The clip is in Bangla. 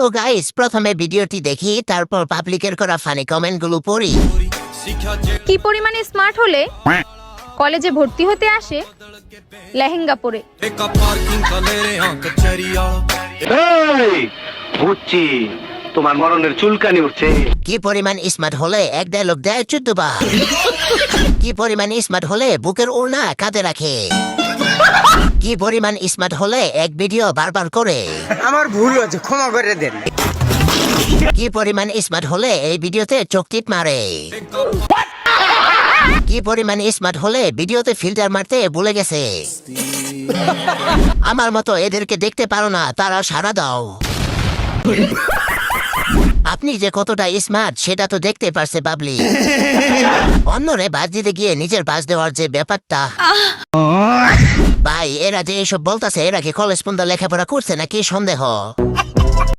তো গাইস প্রথমে ভিডিওটি দেখি তারপর পাবলিকের করা ফানি কমেন্টগুলো পড়ি। কি পরিমাণে স্মার্ট হলে কলেজে ভর্তি হতে আসে লেহেঙ্গা পরে? বুঝছি তোমার মরণের চুলকানি উঠছে। কি পরিমাণ স্মার্ট হলে এক ডায়লগ দেয় চোদ্দ বার। কি পরিমাণ স্মার্ট হলে বুকের ওড়না কাঁধে রাখে। কি পরিমাণ স্মার্ট হলে? এক ভিডিও বারবার করে। আমার ভুল হয়েছে ক্ষমা করে দেন। কি পরিমাণ স্মার্ট হলে এই ভিডিওতে চোখ টিপ মারে? কি পরিমাণ স্মার্ট হলে ভিডিওতে ফিল্টার মারতে ভুলে গেছে? আমার মতো এদেরকে দেখতে পারো না তারা সারা দাও। আপনি যে কতটা স্মার্ট সেটা তো দেখতে পারছে বাবলি। অন্যরে বাজ দিতে গিয়ে নিজের বাজ দেওয়ার যে ব্যাপারটা। ভাই এরা যে এসব বলতেছে এরা কি কলেজ পর্যন্ত লেখাপড়া করছে নাকি সন্দেহ?